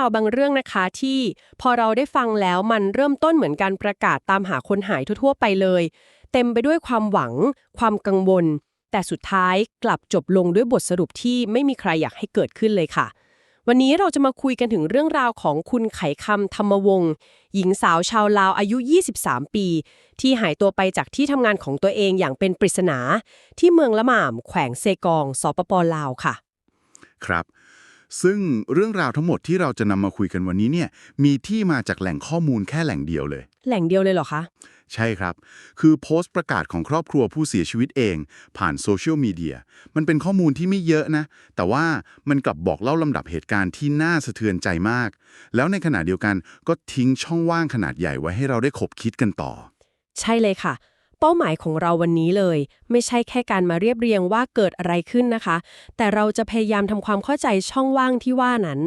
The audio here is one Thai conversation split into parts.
าวบางเรื่องนะคะที่พอเราได้ฟังแล้วมันเริ่มต้นเหมือนการประกาศตามหาคนหายทั่วๆไปเลย เต็มไปด้วยความหวัง ความกังวล แต่สุดท้ายกลับจบลงด้วยบทสรุปที่ไม่มีใครอยากให้เกิดขึ้นเลยค่ะ วันนี้เราจะมาคุยกันถึงเรื่องราวของคุณไขคำธรรมวงศ์หญิงสาวชาวลาวอายุ 23 ปี ที่หายตัวไปจากที่ทำงานของตัวเองอย่างเป็นปริศนา ที่เมืองละหม่ามแขวงเซกองสปปลาวค่ะ ครับ ซึ่งเรื่องราวทั้งหมดที่เราจะนำมาคุยกันวันนี้เนี่ยมีที่มาจากแหล่งข้อมูลแค่แหล่งเดียวเลย แหล่งเดียวเลยเหรอคะ ใช่ครับ คือโพสต์ประกาศของครอบครัวผู้เสียชีวิตเอง ผ่านโซเชียลมีเดียมันเป็นข้อมูลที่ไม่เยอะนะ แต่ว่ามันกลับบอกเล่าลำดับเหตุการณ์ที่น่าสะเทือนใจมาก แล้วในขณะเดียวกันก็ทิ้งช่องว่างขนาดใหญ่ไว้ให้เราได้ขบคิดกันต่อ ใช่เลยค่ะ เป้าหมายของเราวันนี้เลย ไม่ใช่แค่การมาเรียบเรียงว่าเกิดอะไรขึ้นนะคะ แต่เราจะพยายามทำความเข้าใจช่องว่างที่ว่านั้น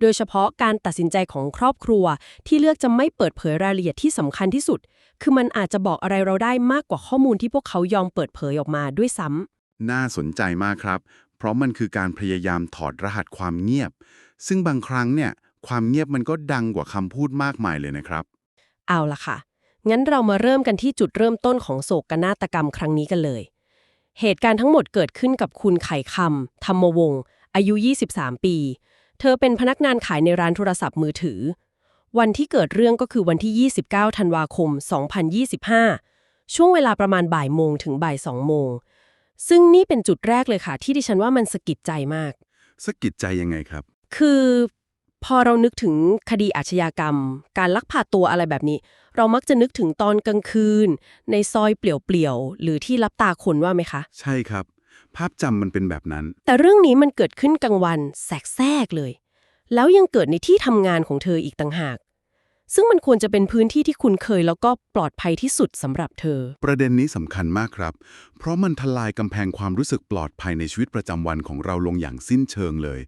โดยเฉพาะการตัดสินใจของครอบครัว ที่เลือกจะไม่เปิดเผยรายละเอียดที่สำคัญที่สุด คือมันอาจจะบอกอะไรเราได้มากกว่าข้อมูลที่พวกเขายอมเปิดเผยออกมาด้วยซ้ำน่าสนใจมากครับ เพราะมันคือการพยายามถอดรหัสความเงียบ ซึ่งบางครั้งเนี่ยความเงียบมันก็ดังกว่าคำพูดมากมายเลยนะครับ เอาล่ะค่ะ งั้นเรามาเริ่มกันที่จุดเริ่มต้นของโศกนาฏกรรมครั้งนี้กันเลย เหตุการณ์ทั้งหมดเกิดขึ้นกับคุณไข่คำธรรมวงศ์อายุ 23 ปี เธอเป็นพนักงานขายในร้านโทรศัพท์มือถือ วันที่เกิดเรื่องก็คือวันที่ 29 ธันวาคม 2025 ช่วงเวลาประมาณบ่ายโมงถึงบ่ายสองโมง ซึ่งนี่เป็นจุดแรกเลยค่ะ ที่ดิฉันว่ามันสะกิดใจมาก สะกิดใจยังไงครับ คือ พอเรานึกถึงคดีอาชญากรรม การลักพาตัวอะไรแบบนี้ เรามักจะนึกถึงตอนกลางคืน ในซอยเปลี่ยวๆหรือที่รับตาคนว่าไหมคะ ใช่ครับ ภาพจำมันเป็นแบบนั้น แต่เรื่องนี้มันเกิดขึ้นกลางวันแสกแทรกเลย แล้วยังเกิดในที่ทำงานของเธออีกต่างหาก ซึ่งมันควรจะเป็นพื้นที่ที่คุณเคยแล้วก็ปลอดภัยที่สุดสำหรับเธอ ประเด็นนี้สำคัญมากครับ เพราะมันทลายกำแพงความรู้สึกปลอดภัยในชีวิตประจำวันของเราลงอย่างสิ้นเชิงเลย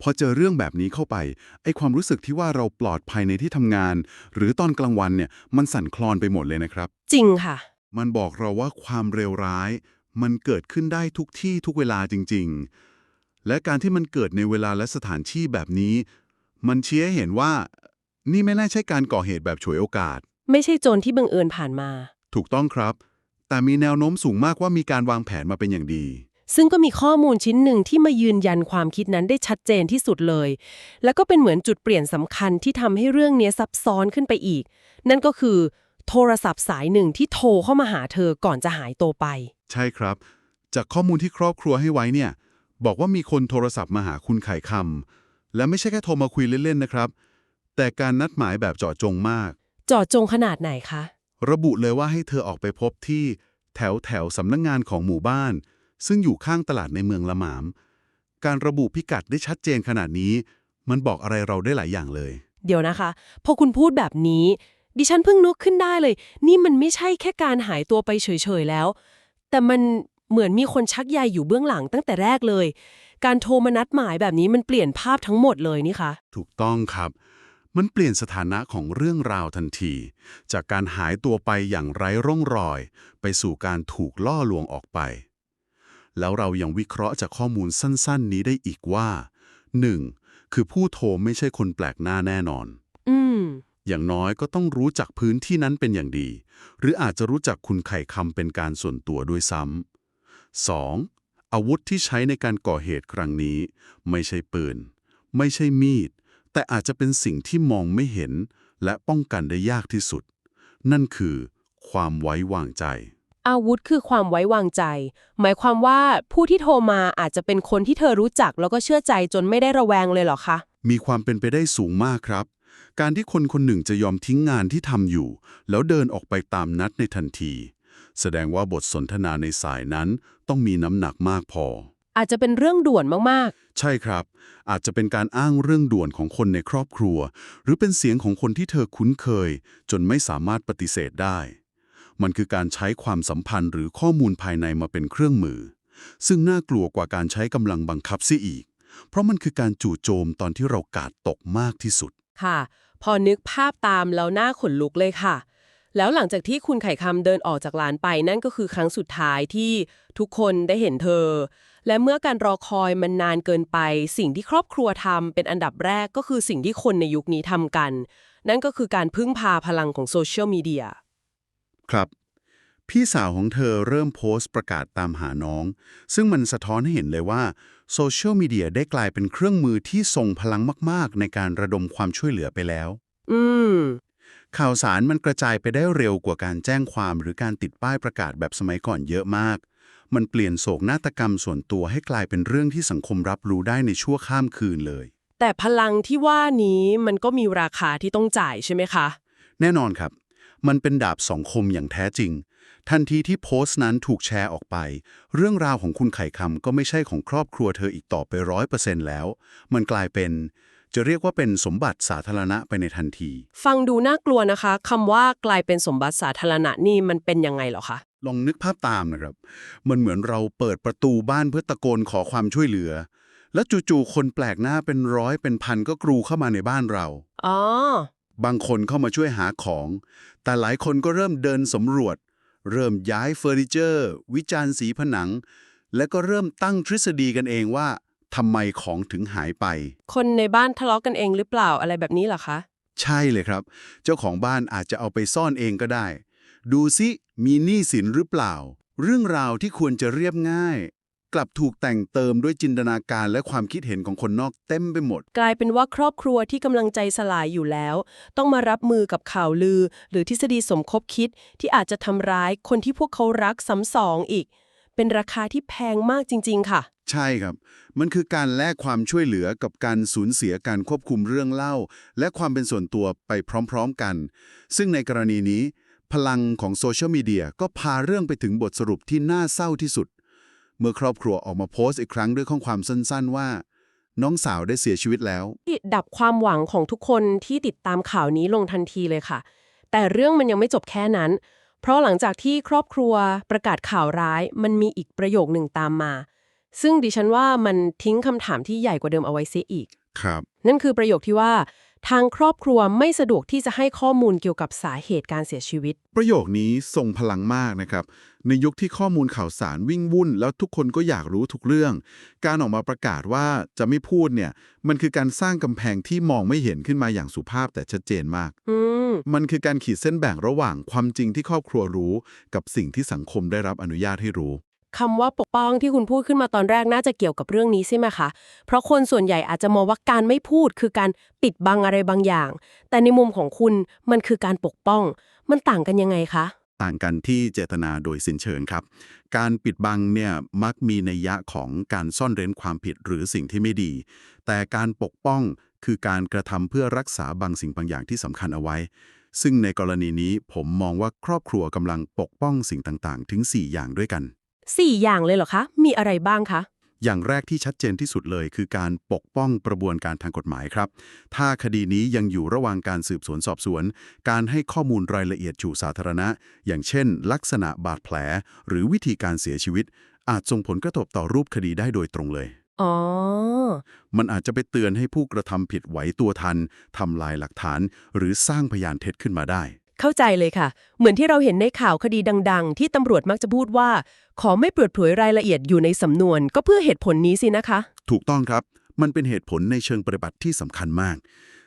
พอเจอเรื่องแบบนี้เข้าไปไอ้ความรู้สึกที่ว่าเราปลอดภัยในที่ทำงาน หรือตอนกลางวันเนี่ยมันสั่นคลอนไปหมดเลยนะครับ จริงค่ะ มันบอกเราว่าความเร็วร้าย มันเกิดขึ้นได้ทุกที่ทุกเวลาจริง ๆ และการที่มันเกิดในเวลาและสถานที่แบบนี้ มันชี้ให้เห็นว่า นี่ไม่น่าใช่การก่อเหตุแบบฉวยโอกาส ไม่ใช่โจรที่บังเอิญผ่านมา ถูกต้องครับ แต่มีแนวโน้มสูงมากว่ามีการวางแผนมาเป็นอย่างดี ซึ่งก็มีข้อมูลชิ้นหนึ่งที่มายืนยันความคิดนั้นได้ชัดเจนที่สุดเลย แล้วก็เป็นเหมือนจุดเปลี่ยนสำคัญที่ทำให้เรื่องนี้ซับซ้อนขึ้นไปอีก นั่นก็คือ โทรศัพท์สายหนึ่งที่โทรเข้ามาหาเธอก่อนจะหายตัวไป ใช่ครับ จากข้อมูลที่ครอบครัวให้ไว้เนี่ย บอกว่ามีคนโทรศัพท์มาหาคุณไข่คำและไม่ใช่แค่โทรมาคุยเล่นๆนะครับ แต่การนัดหมายแบบเจาะจงมาก เจาะจงขนาดไหนคะ ระบุเลยว่าให้เธอออกไปพบที่ แถวแถวสำนักงงานของหมู่บ้าน ซึ่งอยู่ข้างตลาดในเมืองละหมาม การระบุพิกัดได้ชัดเจนขนาดนี้ มันบอกอะไรเราได้หลายอย่างเลย เดี๋ยวนะคะ พอคุณพูดแบบนี้ ดิฉันเพิ่งนึกขึ้นได้เลย นี่มันไม่ใช่แค่การหายตัวไปเฉยๆแล้ว แต่มันเหมือนมีคนชักใยอยู่เบื้องหลังตั้งแต่แรกเลย การโทรมานัดหมายแบบนี้มันเปลี่ยนภาพทั้งหมดเลยนี่คะถูกต้องครับ มันเปลี่ยนสถานะของเรื่องราวทันที จากการหายตัวไปอย่างไร้ร่องรอย ไปสู่การถูกล่อลวงออกไป แล้วเรายังวิเคราะห์จากข้อมูลสั้น ๆ นี้ได้อีกว่า 1. คือผู้โทรไม่ใช่คนแปลกหน้าแน่นอน อืม อย่างน้อยก็ต้องรู้จักพื้นที่นั้นเป็นอย่างดี หรืออาจจะรู้จักคุณไข่คำเป็นการส่วนตัวด้วยซ้ำ 2. อาวุธที่ใช้ในการก่อเหตุครั้งนี้ ไม่ใช่ปืน ไม่ใช่มีด แต่อาจจะเป็นสิ่งที่มองไม่เห็น และป้องกันได้ยากที่สุด นั่นคือ ความไว้วางใจ อาวุธคือความไว้วางใจ หมายความว่าผู้ที่โทรมาอาจจะเป็นคนที่เธอรู้จักแล้วก็เชื่อใจจนไม่ได้ระแวงเลยเหรอคะ มีความเป็นไปได้สูงมากครับ การที่คนคนหนึ่งจะยอมทิ้งงานที่ทำอยู่ แล้วเดินออกไปตามนัดในทันที แสดงว่าบทสนทนาในสายนั้นต้องมีน้ำหนักมากพอ อาจจะเป็นเรื่องด่วนมากใช่ครับ อาจจะเป็นการอ้างเรื่องด่วนของคนในครอบครัว หรือเป็นเสียงของคนที่เธอคุ้นเคย จนไม่สามารถปฏิเสธได้ มันคือการใช้ความสัมพันธ์หรือข้อมูลภายในมาเป็นเครื่องมือ ซึ่งน่ากลัวกว่าการใช้กำลังบังคับเสียอีก เพราะมันคือการจู่โจมตอนที่เรากาดตกมากที่สุด ค่ะ พอนึกภาพตามแล้วหน้าขนลุกเลยค่ะ แล้วหลังจากที่คุณไข่คำเดินออกจากร้านไปนั่นก็คือครั้งสุดท้ายที่ทุกคนได้เห็นเธอ และเมื่อการรอคอยมันนานเกินไป สิ่งที่ครอบครัวทำเป็นอันดับแรกก็คือสิ่งที่คนในยุคนี้ทำกัน นั่นก็คือการพึ่งพาพลังของโซเชียลมีเดีย ครับ พี่สาวของเธอเริ่มโพสต์ประกาศตามหาน้อง ซึ่งมันสะท้อนให้เห็นเลยว่าโซเชียลมีเดียได้กลายเป็นเครื่องมือที่ทรงพลังมาก ๆ ในการระดมความช่วยเหลือไปแล้ว อืมข่าวสารมันกระจายไปได้เร็วกว่าการแจ้งความหรือการติดป้ายประกาศแบบสมัยก่อนเยอะมาก มันเปลี่ยนโศกนาฏกรรมส่วนตัวให้กลายเป็นเรื่องที่สังคมรับรู้ได้ในชั่วข้ามคืนเลย แต่พลังที่ว่านี้มันก็มีราคาที่ต้องจ่ายใช่ไหมคะ แน่นอนครับ มันเป็นดาบสองคมอย่างแท้จริง ทันทีที่โพสต์นั้นถูกแชร์ออกไป เรื่องราวของคุณไข่คำก็ไม่ใช่ของครอบครัวเธออีกต่อไปร้อยเปอร์เซ็นต์แล้ว มันกลายเป็นจะเรียกว่าเป็นสมบัติสาธารณะไปในทันที ฟังดูน่ากลัวนะคะคำว่ากลายเป็นสมบัติสาธารณะนี่มันเป็นยังไงเหรอคะ ลองนึกภาพตามนะครับ มันเหมือนเราเปิดประตูบ้านเพื่อตะโกนขอความช่วยเหลือ แล้วจู่ๆคนแปลกหน้าเป็นร้อยเป็นพันก็กรูเข้ามาในบ้านเรา อ๋อ บางคนเข้ามาช่วยหาของ แต่หลายคนก็เริ่มเดินสำรวจ เริ่มย้ายเฟอร์นิเจอร์ วิจารณ์สีผนัง และก็เริ่มตั้งทฤษฎีกันเองว่าทำไมของถึงหายไป คนในบ้านทะเลาะกันเองหรือเปล่าอะไรแบบนี้เหรอคะ ใช่เลยครับ เจ้าของบ้านอาจจะเอาไปซ่อนเองก็ได้ ดูซิมีหนี้สินหรือเปล่า เรื่องราวที่ควรจะเรียบง่าย กลับถูกแต่งเติมด้วยจินตนาการและความคิดเห็นของคนนอกเต็มไปหมด กลายเป็นว่าครอบครัวที่กำลังใจสลายอยู่แล้ว ต้องมารับมือกับข่าวลือ หรือทฤษฎีสมคบคิดที่อาจจะทำร้ายคนที่พวกเขารักซ้ำสองอีก เป็นราคาที่แพงมากจริง ๆ ค่ะ ใช่ครับ มันคือการแลกความช่วยเหลือกับการสูญเสียการควบคุมเรื่องเล่า และความเป็นส่วนตัวไปพร้อมๆกัน ซึ่งในกรณีนี้ พลังของโซเชียลมีเดียก็พาเรื่องไปถึงบทสรุปที่น่าเศร้าที่สุด เมื่อครอบครัวออกมาโพสต์อีกครั้งด้วยข้อความสั้นๆ ว่า น้องสาวได้เสียชีวิตแล้วที่ดับความหวังของทุกคนที่ติดตามข่าวนี้ลงทันทีเลยค่ะ แต่เรื่องมันยังไม่จบแค่นั้น เพราะหลังจากที่ครอบครัวประกาศข่าวร้าย มันมีอีกประโยคหนึ่งตามมา ซึ่งดิฉันว่ามันทิ้งคำถามที่ใหญ่กว่าเดิมเอาไว้เสียอีก ครับ นั่นคือประโยคที่ว่า ทางครอบครัวไม่สะดวกที่จะให้ข้อมูลเกี่ยวกับสาเหตุการเสียชีวิต ประโยคนี้ทรงพลังมากนะครับ ในยุคที่ข้อมูลข่าวสารวิ่งวุ่น แล้วทุกคนก็อยากรู้ทุกเรื่อง การออกมาประกาศว่าจะไม่พูดเนี่ย มันคือการสร้างกำแพงที่มองไม่เห็นขึ้นมาอย่างสุภาพแต่ชัดเจนมากอืมมันคือการขีดเส้นแบ่งระหว่างความจริงที่ครอบครัวรู้ กับสิ่งที่สังคมได้รับอนุญาตให้รู้ คำว่าปกป้องที่คุณพูดขึ้นมาตอนแรกน่าจะเกี่ยวกับเรื่องนี้ใช่ไหมคะ เพราะคนส่วนใหญ่อาจจะมองว่าการไม่พูดคือการปิดบังอะไรบางอย่าง แต่ในมุมของคุณมันคือการปกป้อง มันต่างกันยังไงคะ ต่างกันที่เจตนาโดยสิ้นเชิงครับ การปิดบังเนี่ยมักมีในยะของการซ่อนเร้นความผิดหรือสิ่งที่ไม่ดี แต่การปกป้องคือการกระทำเพื่อรักษาบางสิ่งบางอย่างที่สำคัญเอาไว้ ซึ่งในกรณีนี้ผมมองว่าครอบครัวกำลังปกป้องสิ่งต่างๆ ถึง 4 อย่างด้วยกัน สี่อย่างเลยเหรอคะ มีอะไรบ้างคะ อย่างแรกที่ชัดเจนที่สุดเลยคือการปกป้องกระบวนการทางกฎหมายครับ ถ้าคดีนี้ยังอยู่ระหว่างการสืบสวนสอบสวน การให้ข้อมูลรายละเอียดสู่สาธารณะ อย่างเช่น ลักษณะบาดแผล หรือวิธีการเสียชีวิต อาจส่งผลกระทบต่อรูปคดีได้โดยตรงเลยอ๋อ มันอาจจะไปเตือนให้ผู้กระทำผิดไหวตัวทันทำลายหลักฐาน หรือสร้างพยานเท็จขึ้นมาได้ เข้าใจเลยค่ะ เหมือนที่เราเห็นในข่าวคดีดัง ๆ ที่ตำรวจมักจะพูดว่า ขอไม่เปิดเผยรายละเอียดอยู่ในสำนวน ก็เพื่อเหตุผลนี้สินะคะ ถูกต้องครับ มันเป็นเหตุผลในเชิงปฏิบัติที่สำคัญมาก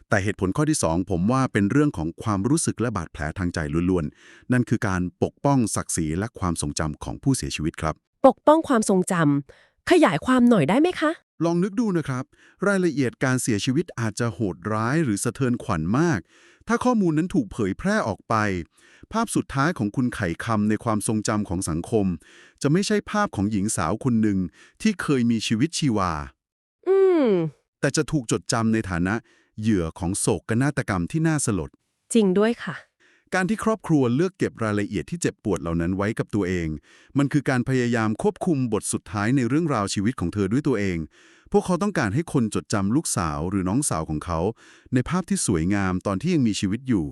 แต่เหตุผลข้อที่ 2 ผมว่าเป็นเรื่องของความรู้สึกและบาดแผลทางใจล้วนๆ นั่นคือการปกป้องศักดิ์ศรีและความทรงจำของผู้เสียชีวิตครับ ปกป้องความทรงจำขยายความหน่อยได้ไหมคะ ลองนึกดูนะครับ รายละเอียดการเสียชีวิตอาจจะโหดร้ายหรือสะเทือนขวัญมาก ถ้าข้อมูลนั้นถูกเผยแพร่ออกไป ภาพสุดท้ายของคุณไข่คำในความทรงจำของสังคม จะไม่ใช่ภาพของหญิงสาวคนหนึ่งที่เคยมีชีวิตชีวา อืม แต่จะถูกจดจำในฐานะเหยื่อของโศกนาฏกรรมที่น่าสลด จริงด้วยค่ะ การที่ครอบครัวเลือกเก็บรายละเอียดที่เจ็บปวดเหล่านั้นไว้กับตัวเอง มันคือการพยายามควบคุมบทสุดท้ายในเรื่องราวชีวิตของเธอด้วยตัวเอง พวกเขาต้องการให้คนจดจำลูกสาวหรือน้องสาวของเขา ในภาพที่สวยงามตอนที่ยังมีชีวิตอยู่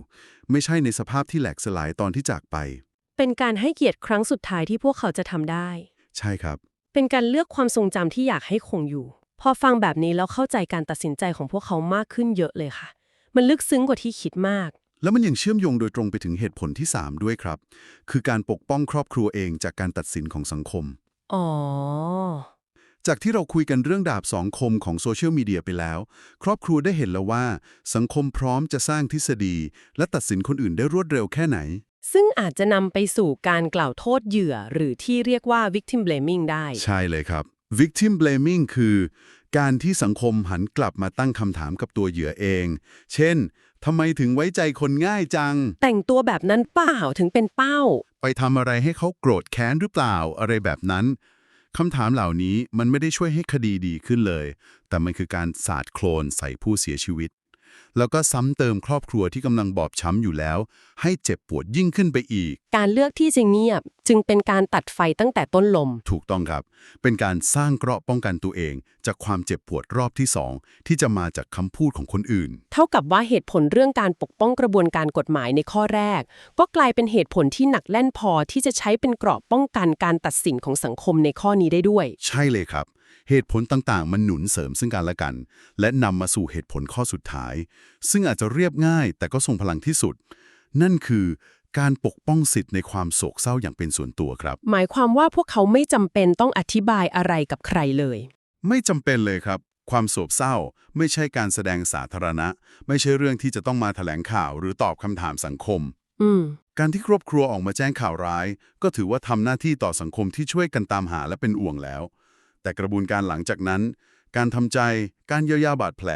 ไม่ใช่ในสภาพที่แหลกสลายตอนที่จากไป เป็นการให้เกียรติครั้งสุดท้ายที่พวกเขาจะทำได้ ใช่ครับ เป็นการเลือกความทรงจำที่อยากให้คงอยู่ พอฟังแบบนี้แล้วเข้าใจการตัดสินใจของพวกเขามากขึ้นเยอะเลยค่ะ มันลึกซึ้งกว่าที่คิดมาก แล้วมันยังเชื่อมโยงโดยตรงไปถึงเหตุผลที่ 3 ด้วยครับ คือการปกป้องครอบครัวเองจากการตัดสินของสังคม อ๋อ จากที่เราคุยกันเรื่องดาบสองคมของโซเชียลมีเดียไปแล้ว ครอบครัวได้เห็นแล้วว่า สังคมพร้อมจะสร้างทฤษฎี และตัดสินคนอื่นได้รวดเร็วแค่ไหน ซึ่งอาจจะนำไปสู่การกล่าวโทษเหยื่อ หรือที่เรียกว่า victim blaming ได้ ใช่เลยครับ victim blaming คือ การที่สังคมหันกลับมาตั้งคำถามกับตัวเหยื่อเอง เช่น ทำไมถึงไว้ใจคนง่ายจัง แต่งตัวแบบนั้นเปล่าถึงเป็นเป้า ไปทำอะไรให้เขาโกรธแค้นหรือเปล่าอะไรแบบนั้นคำถามเหล่านี้มันไม่ได้ช่วยให้คดีดีขึ้นเลย แต่มันคือการสาดโคลนใส่ผู้เสียชีวิต แล้วก็ซ้ำเติมครอบครัวที่กำลังบอบช้ำอยู่แล้ว ให้เจ็บปวดยิ่งขึ้นไปอีก การเลือกที่จะเงียบ จึงเป็นการตัดไฟตั้งแต่ต้นลม ถูกต้องครับ เป็นการสร้างเกราะป้องกันตัวเอง จากความเจ็บปวดรอบที่สองที่จะมาจากคำพูดของคนอื่น เท่ากับว่าเหตุผลเรื่องการปกป้องกระบวนการกฎหมายในข้อแรก ก็กลายเป็นเหตุผลที่หนักแน่นพอที่จะใช้เป็นเกราะป้องกันการตัดสินของสังคมในข้อนี้ได้ด้วย ใช่เลยครับ เหตุผลต่างๆ มันหนุนเสริมซึ่งกันและกัน และนำมาสู่เหตุผลข้อสุดท้าย ซึ่งอาจจะเรียบง่ายแต่ก็ทรงพลังที่สุด นั่นคือการปกป้องสิทธิ์ในความโศกเศร้าอย่างเป็นส่วนตัวครับ หมายความว่าพวกเขาไม่จำเป็นต้องอธิบายอะไรกับใครเลย ไม่จำเป็นเลยครับ ความโศกเศร้า ไม่ใช่การแสดงสาธารณะ ไม่ใช่เรื่องที่จะต้องมาแถลงข่าวหรือตอบคำถามสังคมอืมการที่ครอบครัวออกมาแจ้งข่าวร้าย ก็ถือว่าทำหน้าที่ต่อสังคมที่ช่วยกันตามหาและเป็นอ่วงแล้ว แต่กระบวนการหลังจากนั้น การทำใจ การเยียวยาบาดแผล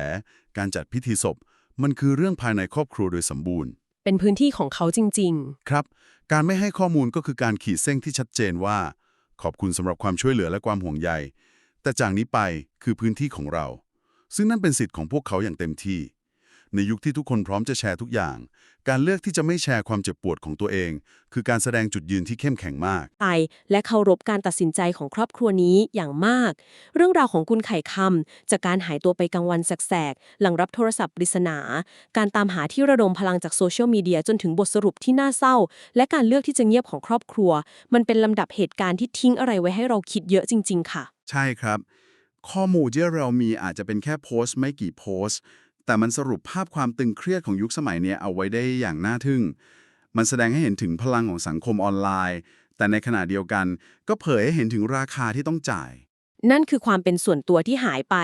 การจัดพิธีศพ มันคือเรื่องภายในครอบครัวโดยสมบูรณ์ เป็นพื้นที่ของเขาจริงครับ การไม่ให้ข้อมูลก็คือการขีดเส้นที่ชัดเจนว่า ขอบคุณสำหรับความช่วยเหลือและความห่วงใย แต่จากนี้ไปคือพื้นที่ของเรา ซึ่งนั่นเป็นสิทธิ์ของพวกเขาอย่างเต็มที่ ในยุคที่ทุกคนพร้อมจะแชร์ทุกอย่าง การเลือกที่จะไม่แชร์ความเจ็บปวดของตัวเอง คือการแสดงจุดยืนที่เข้มแข็งมาก ไปและเคารพการตัดสินใจของครอบครัวนี้อย่างมาก เรื่องราวของคุณไข่คำจากการหายตัวไปกลางวันแสกๆ หลังรับโทรศัพท์ปริศนา การตามหาที่ระดมพลังจากโซเชียลมีเดียจนถึงบทสรุปที่น่าเศร้า และการเลือกที่จะเงียบของครอบครัว มันเป็นลำดับเหตุการณ์ที่ทิ้งอะไรไว้ให้เราคิดเยอะจริง ๆ ค่ะ ใช่ครับ ข้อมูลที่เรามีอาจจะเป็นแค่โพสต์ไม่กี่โพสต์ แต่มันสรุปภาพความตึงเครียดของยุคสมัยเนี้ยเอาไว้ได้อย่างน่าทึ่ง มันแสดงให้เห็นถึงพลังของสังคมออนไลน์ แต่ในขณะเดียวกัน ก็เผยให้เห็นถึงราคาที่ต้องจ่าย นั่นคือความเป็นส่วนตัวที่หายไป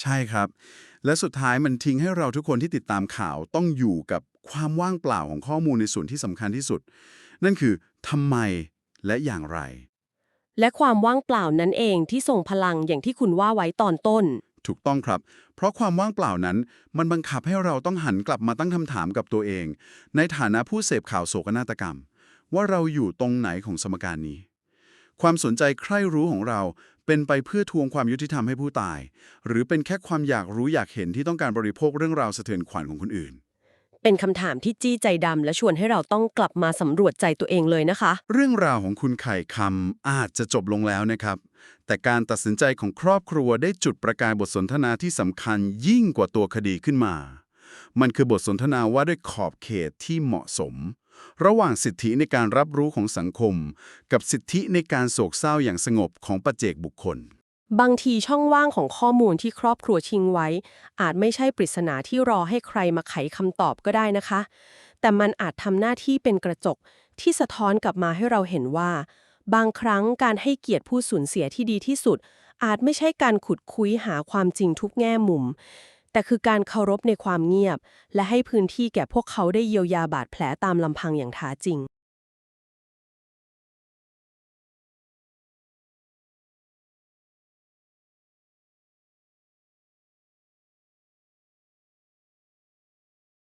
ใช่ครับ และสุดท้ายมันทิ้งให้เราทุกคนที่ติดตามข่าวต้องอยู่กับความว่างเปล่าของข้อมูลในส่วนที่สำคัญที่สุด นั่นคือทำไมและอย่างไร และความว่างเปล่านั้นเองที่ส่งพลังอย่างที่คุณว่าไว้ตอนต้น ถูกต้องครับ เพราะความว่างเปล่านั้น มันบังคับให้เราต้องหันกลับมาตั้งคำถามกับตัวเอง ในฐานะผู้เสพข่าวโศกนาฏกรรม ว่าเราอยู่ตรงไหนของสมการนี้ ความสนใจใคร่รู้ของเราเป็นไปเพื่อทวงความยุติธรรมให้ผู้ตาย หรือเป็นแค่ความอยากรู้อยากเห็นที่ต้องการบริโภคเรื่องราวสะเทือนขวัญของคนอื่น เป็นคำถามที่จี้ใจดำและชวนให้เราต้องกลับมาสำรวจใจตัวเองเลยนะคะ เรื่องราวของคุณไข่คำอาจจะจบลงแล้วนะครับ แต่การตัดสินใจของครอบครัวได้จุดประกายบทสนทนาที่สำคัญยิ่งกว่าตัวคดีขึ้นมา มันคือบทสนทนาว่าด้วยขอบเขตที่เหมาะสม ระหว่างสิทธิในการรับรู้ของสังคม กับสิทธิในการโศกเศร้าอย่างสงบของปัจเจกบุคคล บางทีช่องว่างของข้อมูลที่ครอบครัวทิ้งไว้ อาจไม่ใช่ปริศนาที่รอให้ใครมาไขคำตอบก็ได้นะคะ แต่มันอาจทำหน้าที่เป็นกระจกที่สะท้อนกลับมาให้เราเห็นว่า บางครั้งการให้เกียรติผู้สูญเสียที่ดีที่สุด อาจไม่ใช่การขุดคุยหาความจริงทุกแง่มุม แต่คือการเคารพในความเงียบ และให้พื้นที่แก่พวกเขาได้เยียวยาบาดแผลตามลำพังอย่างแท้จริง